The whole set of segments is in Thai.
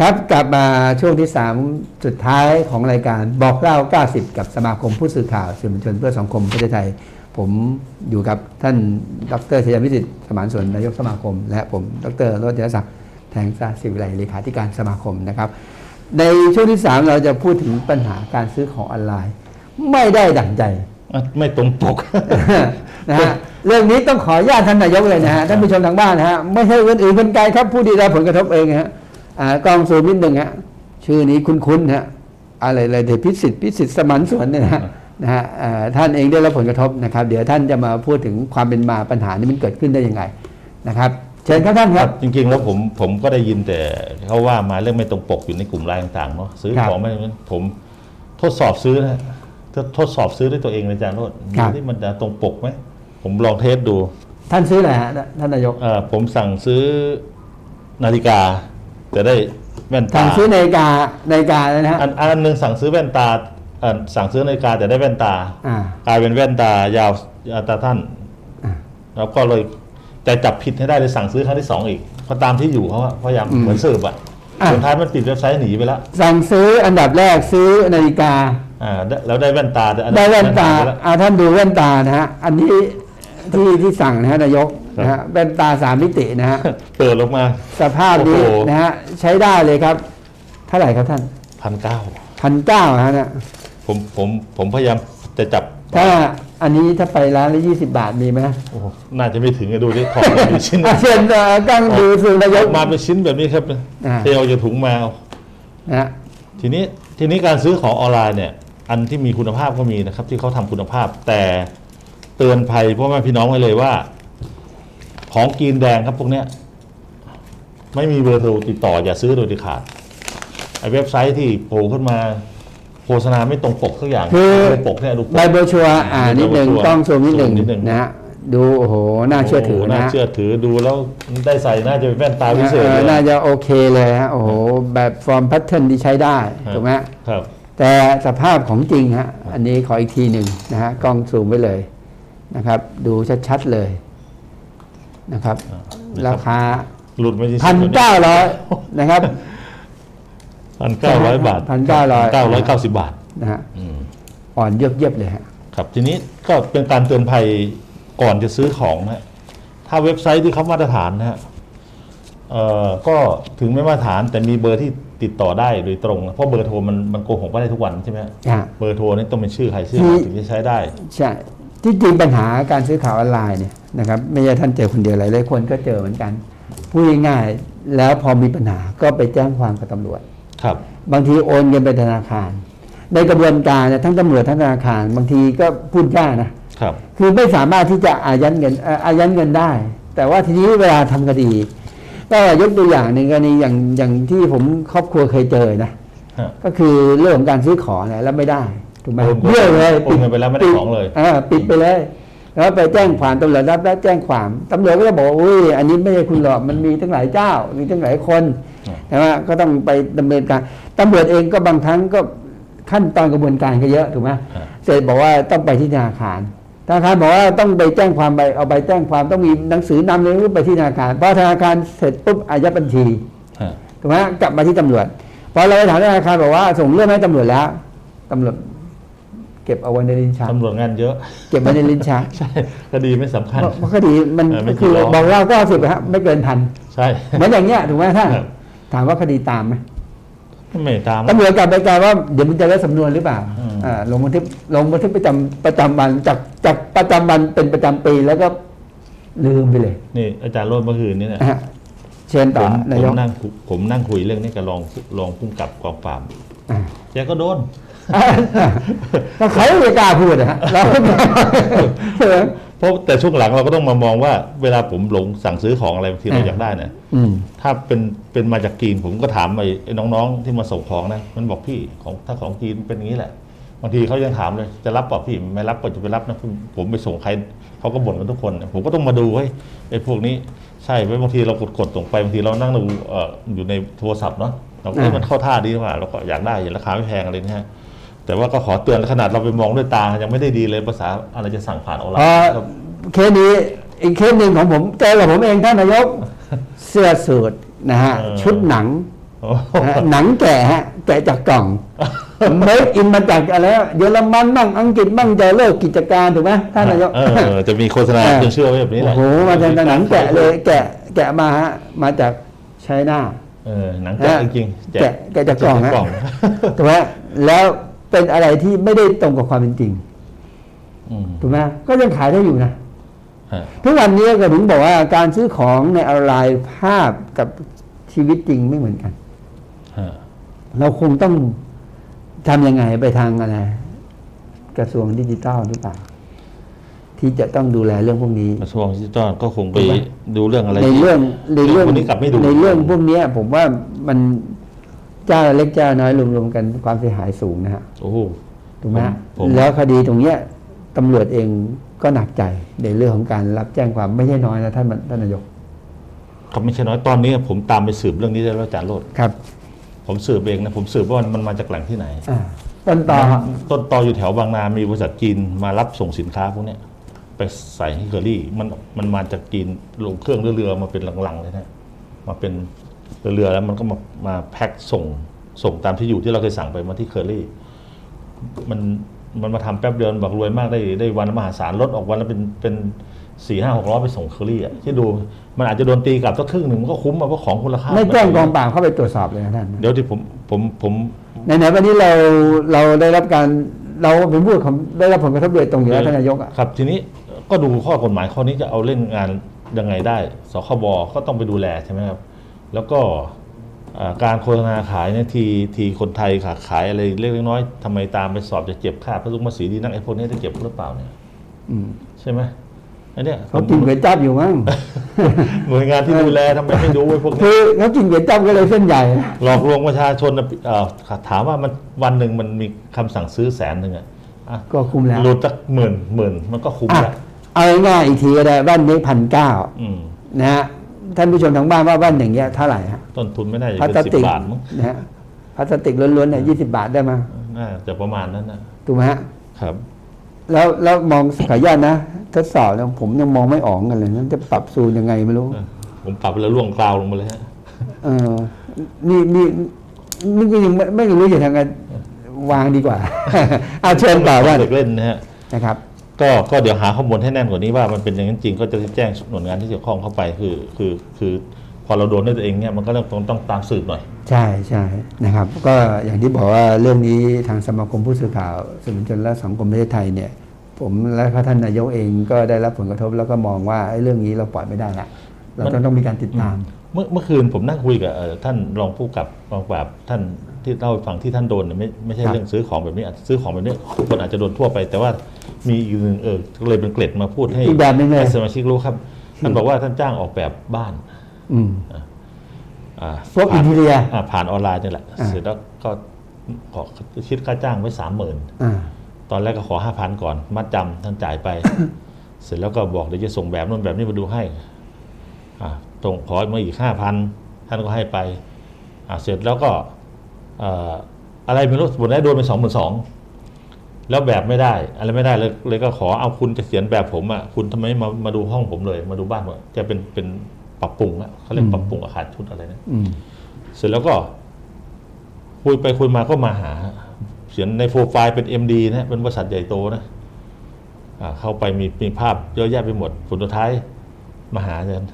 ครับกลับมาช่วงที่ 3 สุดท้ายของรายการบอกเล่า 90 กับสมาคมผู้สื่อข่าวสื่อมวลชนเพื่อสังคมประเทศไทย ผมอยู่กับท่านดรชยวิสิทธิ์สมานสนนายกสมาคม และผมดรโรจนศักดิ์แทงซาศิวิไลเลขาธิการสมาคมนะครับ ในช่วงที่ 3 เราจะพูดถึงปัญหาการซื้อของออนไลน์ ไม่ได้ดั่งใจอะไม่ตรงปกนะฮะเรื่องนี้ต้องขออนุญาตท่านนายกเลยนะฮะท่านผู้ชมทางบ้านนะฮะไม่ใช่คนอื่นคนไกลครับผู้ไดีรับผลกระทบเองฮะอ่า กล้องซูมนิดหนึ่งฮะชื่อนี้คุ้นๆฮะอะไรเลยเดพิสิทธิ์พิสิทธิ์สมันสวนเนี่ยนะฮะนะฮะอ่าท่านเองได้รับผลกระทบนะครับ เดี๋ยวท่านจะมาพูดถึงความเป็นมาปัญหานี้มันเกิดขึ้นได้ยังไงนะครับเชิญครับท่านครับ จริงๆ แล้วผมผมก็ได้ยินแต่เขาว่ามาเรื่องไม่ตรงปกอยู่ในกลุ่มไลน์ต่างๆเนาะซื้อครับของไม่ผมทดสอบซื้อนะทดทดสอบซื้อด้วยตัวเองเลยอาจารย์โรดครับที่มันจะตรงปกไหมผมลองเทสดู ท่านซื้ออะไรฮะท่านนายกเอ่อผมสั่งซื้อนาฬิกา จะได้แว่นสั่ตางซื้อนาฬิกานาฬิกาเลยนะฮะ อันอันหนึ่งสั่งซื้อแว่นตาเอ่อสั่งซื้อนาฬิกาแต่ได้แว่นตา อ่า กลายเป็นแว่นตายาวยาวตาท่านอ่า แล้วก็เลยแต่จับผิดให้ได้เลยสั่งซื้อครั้งที่สองอีกเพราะตามที่อยู่เขาอะพยายามอืมเหมือนสืบอะอะ สุดท้ายมันปิดเว็บไซต์หนีไปแล้วสั่งซื้ออันดับแรกซื้อนาฬิกา อ่าได้แล้วได้แว่นตาอัได้แว่นตาหยไปแล้วเอาท่านดูแว่นตานะฮะ อันนี้ที่ที่สั่งนะฮะนายกครับ นะฮะแว่นตาสามมิตินะฮะเปิดลงมา สภาพนี้โอ้โห นะฮะใช้ได้เลยครับ เท่าไหร่ครับท่านพันเก้าพันเก้าฮะเนี่ยผมผมผมพยายามจะจับถ้าอันนี้ถ้าไปร้านละยี่สิบาทมีไหมโอ้โหน่าจะไม่ถึงอะดูดิของมาเป็นชิ้น อะเชิญเอ่อกั้งดูสูนายก มาเป็นชิ้นแบบนี้ครับอ่า เทเอาจากถุงมาเอานะฮะ ทีนี้ทีนี้การซื้อของออนไลน์เนี่ย อันที่มีคุณภาพก็มีนะครับ ที่เขาทำคุณภาพแต่เตือนภัยพ่อแม่พี่น้องไว้เลยว่า ของกินแดงครับพวกเนี้ยไม่มีเบอร์โทรติดต่ออย่าซื้อโดยเด็ดขาดไอเว็บไซต์ที่โผล่ขึ้นมาโฆษณาไม่ตรงปกสักอย่างคือ ไม่ปกเนี่ยดูปก ใบโบรชัวร์อ่านิดหนึ่งใบโบรชัวร์ต้องซูมนิดหนึ่งซูมนิดหนึ่ง นะฮะดูโอ้โหน่าเชื่อถือโโหนะน่าฮะเชื่อถือดูแล้วได้ใส่น่าจะเป็นแว่นตาพิเศษเอเลอยน่าจะโอเคเลยฮะโอ้โหแบบฟอร์มแพทเทิร์นที่ใช้ได้ถูกไหมครับ แต่สภาพของจริงฮะอันนี้ขออีกทีหนึ่งนะฮะกล้องซูมไว้เลยนะครับ ดูชัดๆเลย นะครับ ราคาหลุดไม่ใช่พันเก้าร้อยนะครับพันเก้าร้อยบาท1,900เก้าร้อยเก้าสิบบาทนะฮะอืมอ่อนเยียบๆเลยฮะครับทีนี้ก็เป็นการเตือนภัยก่อนจะซื้อของนะฮะถ้าเว็บไซต์ที่เขามาตรฐานนะฮะเอ่อก็ถึงไม่มาตรฐานแต่มีเบอร์ที่ติดต่อได้โดยตรงนะเพราะเบอร์โทรมันมันโกหกไม่ได้ทุกวันใช่ไหมฮะอะเบอร์โทรนี่ต้องเป็นชื่อใครชื่อที่มันถึงจะใช้ได้ ใช่ ที่จริงปัญหาการซื้อข่าวออนไลน์เนี่ย นะครับ ไม่ใช่ท่านเจอคนเดียวหลายๆคนก็เจอเหมือนกันพูดง่ายๆแล้วพอมีปัญหาก็ไปแจ้งความกับตำรวจครับ บางทีโอนเงินไปธนาคาร ในกระบวนการเนี่ยทั้งตำรวจทั้งธนาคาร บางทีก็พูดยากนะครับ คือไม่สามารถที่จะอายัดเงินเอ่ออายัดเงินได้ แต่ว่าทีนี้เวลาทำคดีก็ยกตัวอย่างหนึ่งกรณีอย่างอย่างที่ผมครอบครัวเคยเจอนะฮะก็คือเรื่องของการซื้อของเนี่ยแล้วไม่ได้ถูกไหมโอนไปเบี้ยวเลยโอนเงินไปแล้วไม่ได้ของเลยออปิดไปเลย แล้วไปแจ้งความตำรวจรับแล้วแจ้งความตำรวจก็จะบอกว่าอุ้ยอันนี้ไม่ใช่คุณหรอกมันมีตั้งหลายเจ้า มีตั้งหลายคนอืมแต่ว่าก็ต้องไปดำเนินการตำรวจเองก็บางครั้งก็ขั้นตอนกระบวนการก็เยอะถูกไหมฮะเสร็จบอกว่าต้องไปที่ธนาคารธนาคารบอกว่าต้องไปแจ้งความไปเอาไปแจ้งความต้องมีหนังสือนำเลยว่าไปที่ธนาคารพอธนาคารเสร็จปุ๊บอายัดบัญชีฮะถูกไหมกลับมาที่ตำรวจพอเราไปถามธนาคารบอกว่าส่งเรื่องให้ตำรวจแล้วตำรวจ เก็บเอาไว้ในลิ้นชักตำรวจงานเยอะ เก็บไว้ในลิ้นชักใช่คดีไม่สำคัญเพราะเพราะคดีมันเออไม่ก็คือกี่ร้อยบอกเล่าก็สิบครับไม่เกินพันใช่เหมือนอย่างเงี้ยถูกไหมท่านครับถามว่าคดีตามไหมไม่ตามตำรวจกลับไปกลายว่าเดี๋ยวมันจะได้สำนวนหรือเปล่าอืมอ่าลงบันทึกลงบันทึกประจำประจำวันจากจากประจำวันเป็นประจำปีแล้วก็ลืมไปเลย นี่อาจารย์โรดเมื่อคืนนี้เนี่ยนะฮะเชิญผต่อมนาผยมกนั่งคุผมนั่งคุยเรื่องนี้กับรองรองผู้กำกับกองปราบอ่าแกก็โดนถ้า เขาไม่กล้าพูดนะฮะเราก็ใช่ไหมเพราะแต่ช่วงหลังเราก็ต้องมามองว่า เวลาผมหลงสั่งซื้อของอะไรบางทีเราอ่าอยากได้เนี่ยอืมถ้าเป็นเป็นมาจากจีนผมก็ถามไอ้ไอ้น้องๆ ที่มาส่งของนะมันบอกพี่ของถ้าของจีนเป็นอย่างนี้แหละบางทีเขายังถามเลยจะรับเปล่าพี่ไม่รับก็จะไปรับนะผมผมไปส่งใครเขาก็บ่นกันทุกคน ผมก็ต้องมาดูเฮ้ยไอ้พวกนี้ใช่ไหมบางทีเรากดกดส่งไปบางทีเรานั่งดูเอ่ออยู่ในโทรศัพท์เนาะเราก็เอ้ยอ่ามัมันเข้าท่าดีกว่าเราก็อยากได้เห็นราคาไม่แพงอะไรเนี่ยฮะ แต่ว่าก็ขอเตือนขนาดเราไปมองด้วยตายังไม่ได้ดีเลยภาษาอะไรจะสั่งผ่านออนไลพอน์ครับเคสนี้อีกเคสหนึ่งของผมเจอกับผมเองท่านนายกเสื้อสูทนะฮะเออชุดหนังโอ้นะฮะหนังแกะฮะแกะจากกล่องเมดอินมาจากอะไรวะเยอรมันบ้างอังกฤษบ้างจะเลิกกิจการถูกไหมท่านนายกเออจะมีโฆษณาเออจนเชื่อไว้แบบนี้แหโอ้ละโหมาจากหนังแกะเลยแกะแกะมาฮะมาจากไชน่าเออหนังแกะจริงๆแกะแกะจากกล่องฮะกล่องถูกไหมแล้ว เป็นอะไรที่ไม่ได้ตรงกับความเป็นจริงอืมถูกไหมก็ยังขายได้อยู่นะฮะทุกวันนี้ก็ถึงบอกว่าการซื้อของในออนไลน์ภาพกับชีวิตจริงไม่เหมือนกันฮะเราคงต้องทำยังไงไปทางอะไรกระทรวงดิจิทัลหรือเปล่าที่จะต้องดูแลเรื่องพวกนี้กระทรวงดิจิทัลก็คงไปถูกไหมดูเรื่องอะไรในที่เรื่องในเรื่องพวกนี้กลับไม่ดูในเรื่องพวกเนี้ยผมว่ามัน เจ้าเล็กเจ้าน้อยรวมๆกันความเสียหายสูงนะฮะโอ้โหถูกไหมฮะผมแล้วคดีตรงเนี้ยตำรวจเองก็หนักใจในเรื่องของการรับแจ้งความไม่ใช่น้อยนะท่านท่านนายกเขาไม่ใช่น้อยตอนนี้ผมตามไปสืบเรื่องนี้ได้แล้วอาจารย์โรดครับ ผมสืบเองนะผมสืบว่ามันมาจากแหล่งที่ไหนอ่าต้นต่อต้นตออยู่แถวบางนา มีบริษัทจีนมารับส่งสินค้าพวกเนี้ยไปใส่ให้เคอรี่มันมันมาจากจีนลงเครื่องเรือๆมาเป็นลังๆเลยนะมาเป็น เรือๆแล้วมันก็มามาแพ็คส่งส่งตามที่อยู่ที่เราเคยสั่งไปมาที่เคอรี่ มันมันมาทำแป๊บเดียวมันบอกรวยมากได้ได้วันละมหาศาลลดออกวันละเป็นเป็นสี่ห้าหกร้อยไปส่งเคอรี่อะที่ดูมันอาจจะโดนตีกลับสักครึ่งหนึ่งมันก็คุ้มอะเพราะของคุณราคาไม่แจ้งกองปราบเข้าไปตรวจสอบเลยนะท่านเดี๋ยวที่ผมผมผมไหนๆวันนี้เราเราได้รับการเราเป็นผู้ของได้รับผลกระทบโดยตรงอยู่แล้วท่านนายกอะครับ ทีนี้ก็ดูข้อกฎหมายข้อนี้จะเอาเล่นงานยังไงได้สคบก็ต้องไปดูแลใช่ไหมครับ แล้วก็อ่าการโฆษณาขายเนี่ยทีทีคนไทยขาขายอะไรเล็กๆน้อยๆทำไมตามไปสอบจะเจ็บค่าพระลุงภาษีดีนักไอ้พวกนี้จะเจ็บหรือเปล่าเนี่ยอืมใช่ไหมอันเนี้ยเขากินก๋วยจั๊บอยู่มั้งหน่วยงานที่ดูแลทำไมไม่ดูไอ้พวกนี้คือเขากินก๋วยจั๊บก็เลยเส้นใหญ่ หลอกลวงประชาชนน่ะเอ่อถามว่ามันวันหนึ่งมันมีคำสั่งซื้อแสนหนึ่งอะอะก็คุ้มแล้วหลุดสักหมื่นหมื่นมันก็คุ้มอะแล้วเอาง่ายๆอีกทีก็ได้บ้านนี้พันเก้าอืมนะฮะ ท่านผู้ชมทางบ้านว่าบ้านอย่างเงี้ยเท่าไหร่ฮะต้นทุนไม่ได้จะพลาเป็นสสิบติกบาทมั้งนะฮะพลาสติกล้วนๆเนี่ยยี่สิบาทได้มาน่าจะประมาณนั้นนะถูกไหมฮะครับ แล้วแล้วมองขออนุญาตนะทดสอบแล้วผมยังมองไม่ออกกันเลยนั่นจะปรับซูนยังไงไม่รู้ ผมปรับไปแล้วล่วงกราวลงมาเลยฮะเออนี่นี่นี่ก็ยังไม่ไม่รู้จะทางการวางดีกว่า เอาเชิญต่อว่าเด็กเล่นนะฮะนะครับ ก็ก็เดี๋ยวหาข้อมูลให้แน่นกว่านี้ว่ามันเป็นอย่างนั้นจริงก็จะแจ้งหน่วยงานที่เกี่ยวข้องเข้าไปคือคือคือพอเราโดนด้วยตัวเองเนี่ยมันก็เริ่มต้องต้องตามสืบหน่อย ใช่ใช่นะครับ ก็อย่างที่บอกว่าเรื่องนี้ทางสมาคมผู้สื่อข่าวสื่อมวลชนและสังคมประเทศไทยเนี่ย ผมและก็ท่านนายกเองก็ได้รับผลกระทบแล้วก็มองว่าไอ้เรื่องนี้เราปล่อยไม่ได้ละเราต้องต้องมีการติดตาม เมื่อเมื่อคืนผมนั่งคุยกับเอ่อท่านรองผู้กับรองปราบท่านที่เล่าให้ฟังที่ท่านโดนเนี่ยไม่ไม่ใช่ครับเรื่องซื้อของแบบนี้อาจจะซื้อของแบบนี้คนอาจจะโดนทั่วไปแต่ว่า มีอีกหนึ่งเออก็เลยเป็นเกล็ดมาพูดให้อีกแบบหนึงเลย ให้สมาชิกรู้ครับท่านบอกว่าท่านจ้างออกแบบบ้านอืม อ่าพวกผ่าน interior อ่าผ่านออนไลน์นี่แหละอ่า เสร็จแล้วก็ขอคิดค่าจ้างไว้สามหมื่น อ่า ตอนแรกก็ขอห้าพันก่อนมัดจำท่านจ่ายไป เสร็จแล้วก็บอกเดี๋ยวจะส่งแบบนู้นแบบนี้มาดูให้อ่าส่งขอมาอีกห้าพันท่านก็ให้ไปอ่าเสร็จแล้วก็เอ่ออะไรไม่รู้บนได้โดนไปสองหมื่นสอง แล้วแบบไม่ได้ อะไรไม่ได้เลยเลยก็ขอเอาคุณจะเขียนแบบผมอะคุณทำไมไม่มามาดูห้องผมเลย มาดูบ้านผมจะเป็นเป็นปรับปรุงอะเขาเรียกปรับปรุงอาคารชุดอะไรนะอืมเสร็จแล้วก็ คุยไปคุยมาก็มาหาเขียนในโปรไฟล์เป็น MD นะเป็นบริษัทใหญ่โตนะอ่าเข้าไปมีมีภาพเยอะแยะไปหมดผลสุดท้ายมาหาอาจารย์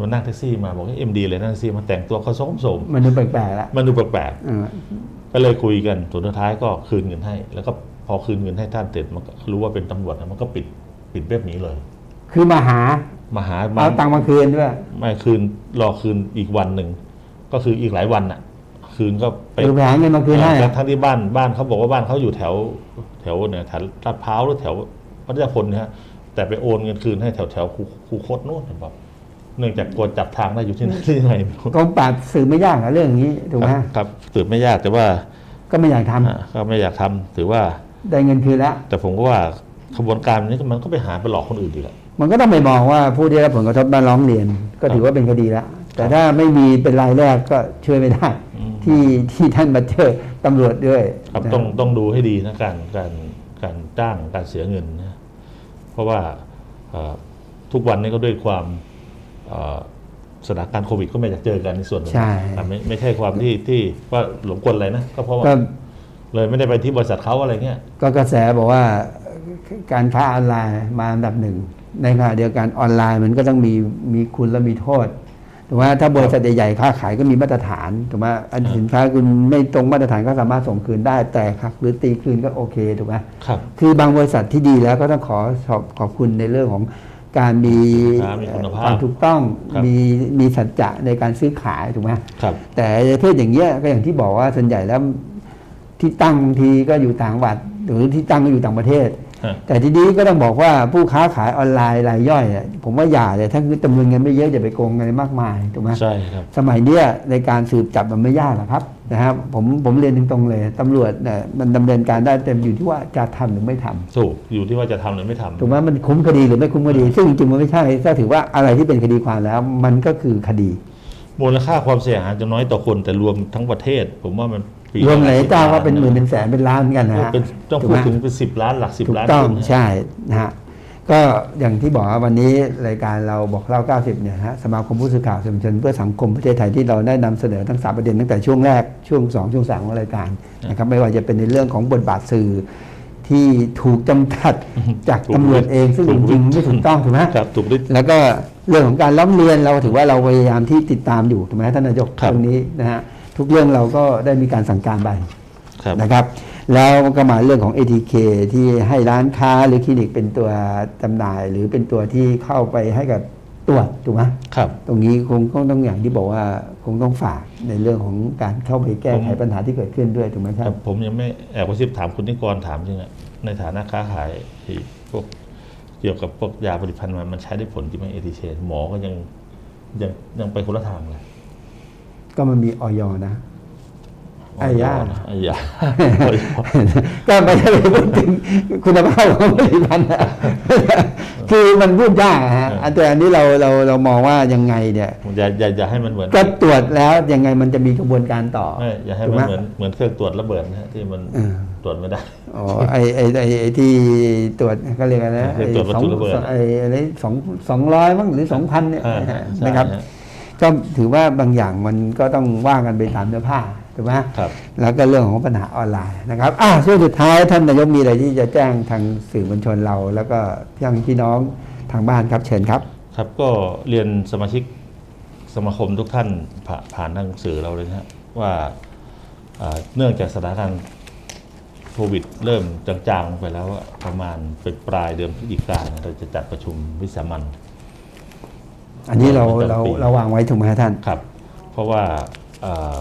มานั่งแท็กซี่มาบอกเอ็มดีเลยนั่งแท็กซี่มาแต่งตัวเขาสมสมมันดูแปลกๆละมันดูแปลกอ่าๆก็เลยคุยกันผลสุดท้ายก็คืนเงินให้ แล้วก็ พอคืนเงินให้ท่านเสร็จมันก็รู้ว่าเป็นตำรวจนะมันก็ปิดปิดเว็บหนี้เลย คือมาหามาหาเอาตังค์มาคืนด้วยไม่คืนรอคืนอีกวันหนึ่งก็คืออีกหลายวันน่ะ คืนก็ไปคือไปหาเงินมาคืนให้ทั้งทั้งที่บ้านบ้านเขาบอกว่าบ้านเขาอยู่แถว แถวเนี่ยแถวลาดพร้าวหรือแถวพัทยาพลนะฮะแต่ไปโอนเงินคืนให้แถวแถวคูคูโคตรโน่นบอกเนื่องจากกลัวจับทางได้อยู่ที่นั่นที่ยังไงไม่รู้กองปราบสืบไม่ยากอะเรื่องนี้ถูกไหมครับครับสืบไม่ยากแต่ว่า ก็ไม่อยากทำอ่าก็ไม่อยากทำถือว่า ได้เงินคืนแล้ว แต่ผมก็ว่าขบวนการนี้มันก็ไปหาไปหลอกคนอื่นอีกแหละ มันก็ต้องไปมองว่าผู้ที่ได้รับผลกระทบมาร้องเรียน ก็ถือว่าเป็นคดีแล้ว แต่ถ้าไม่มีเป็นรายแรกก็ช่วยไม่ได้อืมที่ที่ท่านมาเจอตำรวจด้วย ครับนะต้องต้องดูให้ดีนะการการการจ้างการเสียเงินนะเพราะว่าเอ่อทุกวันนี้ก็ด้วยความเอ่อสถานการณ์โควิดก็ไม่อยากเจอกันในส่วนหนึ่งใช่แต่ไม่ไม่ใช่ความที่ที่ว่าหลงกลอะไรนะก็เพราะว่าก็ เลยไม่ได้ไปที่บริษัทเขาอะไรเงี้ยก็กระแสบอกว่าการค้าออนไลน์มาอันดับหนึ่ง ในขณะเดียวกันออนไลน์มันก็ต้องมีมีคุณและมีโทษถูกไหมถ้าบริษัทใหญ่ๆค้าขายก็มีมาตรฐานถูกไหมอันสินค้าคุณไม่ตรงมาตรฐานก็สามารถส่งคืนได้แต่หักหรือตีคืนก็โอเคถูกไหมครับ คือบางบริษัทที่ดีแล้วก็ต้องขอขอบขอบคุณในเรื่องของการมีสินค้ามีคุณภาพความถูกต้องครับมีมีสัจจะในการซื้อขายถูกไหมครับแต่ประเภทอย่างเงี้ยก็อย่างที่บอกว่าส่วนใหญ่แล้ว ที่ตั้งบางทีก็อยู่ต่างจังหวัด หรือที่ตั้งก็อยู่ต่างประเทศฮะแต่ทีนี้ก็ต้องบอกว่าผู้ค้าขายออนไลน์รายย่อยเนี่ยผมว่าอย่าเลยถ้าคือจำนวนเงินไม่เยอะอย่าไปโกงกันมากมายถูกไหมใช่ครับสมัยเนี้ยในการสืบจับมันไม่ยากหรอกครับนะครับผมผมเรียนตรงๆเลยตำรวจเนี่ยมันดำเนินการได้เต็มอยู่ที่ว่าจะทำหรือไม่ทำถูกอยู่ที่ว่าจะทำหรือไม่ทำถูกไหมมันคุ้มคดีหรือไม่คุ้มคดี ซึ่งจริงๆมันไม่ใช่ถ้าถือว่าอะไรที่เป็นคดีความแล้ว มันก็คือคดีมูลค่าความเสียหายจะน้อยต่อคนแต่รวมทั้งประเทศ ผมว่ามันปี รวมหลายสิบเจ้าก็เป็นหมื่นล้เป็นแสนเป็นล้านเหมือนกันนะฮะเป็นต้องถูกพูดไหมถึงเป็นสิบล้านหลักสิบถูกล้านต้องขึ้นนะใช่นะฮะก็อย่างที่บอกว่าวันนี้รายการเราบอกเล่า 90 เนี่ยฮะสมาคมผู้สื่อข่าวสื่อมวลชนเพื่อสังคมประเทศไทยที่เราได้นำเสนอทั้งสามประเด็นตั้งแต่ช่วงแรกช่วง 2 ช่วง 3 ของรายการนะครับไม่ว่าจะเป็นในเรื่องของบทบาทสื่อที่ถูกจำกัดจากตำรวจเองซึ่งจริงๆไม่ถูกต้องถูกไหมครับถูกฤทธิ์แล้วก็เรื่องของการร้องเรียนเราถือว่าเราพยายามที่ติดตามอยู่ถูกไหมท่านนายกครับตรงนี้นะฮะ ทุกเรื่องเราก็ได้มีการสั่งการไปครับนะครับ แล้วก็มาเรื่องของ ATK ที่ให้ร้านค้าหรือคลินิกเป็นตัวจำหน่าย หรือเป็นตัวที่เข้าไปให้กับตรวจถูกไหมครับ ตรงนี้คงคงต้องอย่างที่บอกว่าคงต้องฝากในเรื่องของการเข้าไปแก้ไขผมปัญหาที่เกิดขึ้นด้วยถูกไหมคครัรับบผมยังไม่แอบกระซิบถามคุณนิกรถามจริงอะในฐานะค้าขายที่พวกเกี่ยวกับพวกยาผลิตภัณฑ์มันมันใช้ได้ผลจริงไหมเอทีเชหมอก็ยังยังยังไปคนละทางเลย ก็มันมีออยนะไอ้ยาไอ้ยาก็ไม่ได้ไปพูดถึงคุณภาพของผลิตภัณฑ์นะคือมันพูดยากอะฮะแต่อันนี้เราเราเรามองว่ายังไงเนี่ยอย่าอย่าอย่าให้มันเหมือนก็ตรวจแล้วยังไงมันจะมีกระบวนการต่อไม่อย่าให้ถูกมันไหเหมือนเหมือนเครื่องตรวจระเบิดนะฮะที่มันเออตรวจไม่ได้อ๋อไอไอไอไอที่ตรวจเขาเรียกอะไรนะเครื่องตรวจวัตถุระเบิดไออะไรสองสองร้อยมั้งหรือสองพันเนี่ยอ่าใช่นะครับฮะ ก็ถือว่าบางอย่างมันก็ต้องว่ากันไปตามเนื้อผ้าถูกไหมครับ แล้วก็เรื่องของปัญหาออนไลน์นะครับอ่าช่วงสุดท้ายท่านนายกมีอะไรที่จะแจ้งทางสื่อมวลชนเรา แล้วก็ทางพี่น้องทางบ้านครับเชิญครับ ครับก็เรียนสมาชิกสมาคมทุกท่านผ่าผ่านทางสื่อเราเลยนะฮะว่าอ่าเนื่องจากสถานการณ์โควิดเริ่มจางๆไปแล้วอะประมาณเป็นปลายเดือนพฤศจิกายนเราจะจัดประชุมวิสามัน อันนี้เราประจำเราปีเราวางไว้ถูกไหมครับท่านครับ เพราะว่าอ่า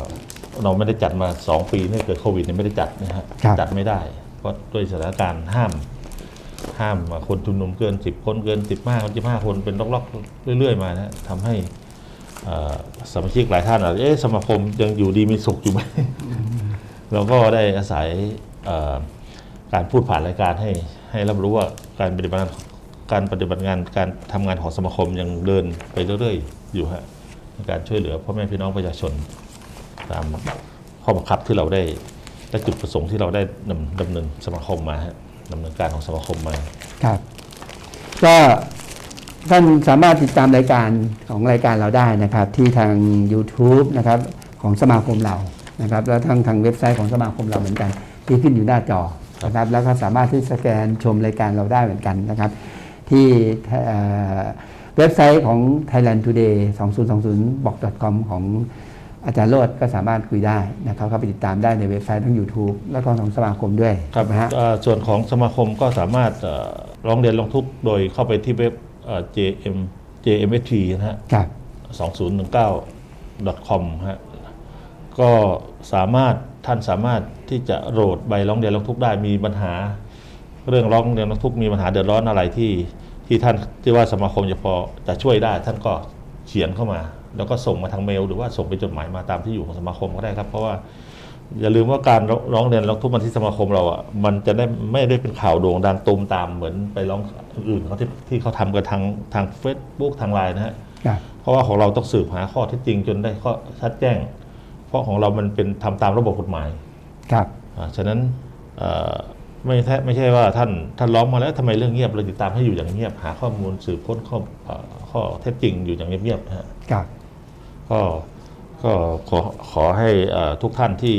เราไม่ได้จัดมาสองปีเนื่องจากโควิดเนี่ยไม่ได้จัดนะฮะครับจัดไม่ได้ เพราะด้วยสถานการณ์ห้าม ห้ามคนชุมนุมเกินสิบคนเกินสิบห้าคนสิบห้าคนเป็นล็อกๆ เรื่อย ๆ มานะฮะทำให้เอ่อสมาชิกหลายท่านอาจจะเอ๊ะสมาคมยังอยู่ดีมีสุขอยู่ไหมเราก็ได้อาศัยเอ่อการพูดผ่านรายการให้ให้รับรู้ว่าการปฏิบัติงาน การปฏิบัติงานการทำงานของสมาคมยังเดินไปเรื่อยๆ อยู่ฮะในการช่วยเหลือพ่อแม่พี่น้องประชาชนตามข้อบังคับที่เราได้และจุดประสงค์ที่เราได้ดำดำเนินสมาคมมาฮะดำเนินการของสมาคมมา ครับ ก็ท่านสามารถติดตามรายการของรายการเราได้นะครับ ที่ทาง YouTube นะครับของสมาคมเรานะครับ แล้วทางทางเว็บไซต์ของสมาคมเราเหมือนกัน ที่ขึ้นอยู่หน้าจอนะครับ แล้วก็สามารถที่สแกนชมรายการเราได้เหมือนกันนะครับ ที่เอ่อเว็บไซต์ของ Thailand Today 2020 บอก .com ของอาจารย์โรดก็สามารถคุยได้นะครับเข้าไปติดตามได้ในเว็บไซต์ทั้ง YouTube แล้วก็ของสมาคมด้วยครับนะฮะเอ่อส่วนของสมาคมก็สามารถเอ่อร้องเรียนร้องทุกข์โดยเข้าไปที่เว็บเอ่อ JM JMST นะฮะครับ2019 .com ฮะก็สามารถท่านสามารถที่จะโหลดใบร้องเรียนร้องทุกข์ได้มีปัญหา เรื่องร้องเรียนร้องทุกข์มีปัญหาเดือดร้อนอะไรที่ ที่ท่านที่ว่าสมาคมจะพอจะช่วยได้ ท่านก็เขียนเข้ามา แล้วก็ส่งมาทางเมล หรือว่าส่งเป็นจดหมายมาตามที่อยู่ของสมาคมก็ได้ครับ เพราะว่าอย่าลืมว่าการร้องร้องเรียนร้องทุกข์มาที่สมาคมเราอะมันจะได้ไม่ได้เป็นข่าวโด่งดังตูมตามเหมือนไปร้องอื่นเขาที่ที่เขาทำกันทางทางเฟซบุ๊กทางไลน์นะฮะครับเพราะว่าของเราต้องสืบหาข้อเท็จจริงจนได้ข้อชัดแจ้ง เพราะของเรามันเป็นทำตามระบบกฎหมาย ครับอ่าฉะนั้นเอ่อ ไม่แท้ไม่ใช่ว่าท่านท่านร้องมาแล้วทำไมเรื่องเงียบเราติดตามให้อยู่อย่างเงียบ หาข้อมูลสืบค้นข้อเอ่อข้อเท็จจริงอยู่อย่างเงียบๆนะฮะ ครับ ก็ก็ขอขอให้เอ่อทุกท่านที่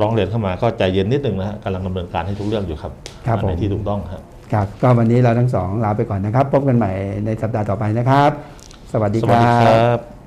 ร้องเรียนเข้ามาก็ใจเย็นนิดหนึ่งนะฮะกำลังดำเนินการให้ทุกเรื่องอยู่ครับครับผม ในที่ถูกต้องครับ ครับ ก็วันนี้เราทั้งสองลาไปก่อนนะครับ พบกันใหม่ในสัปดาห์ต่อไปนะครับ สวัสดีสควัสรัดีครับบ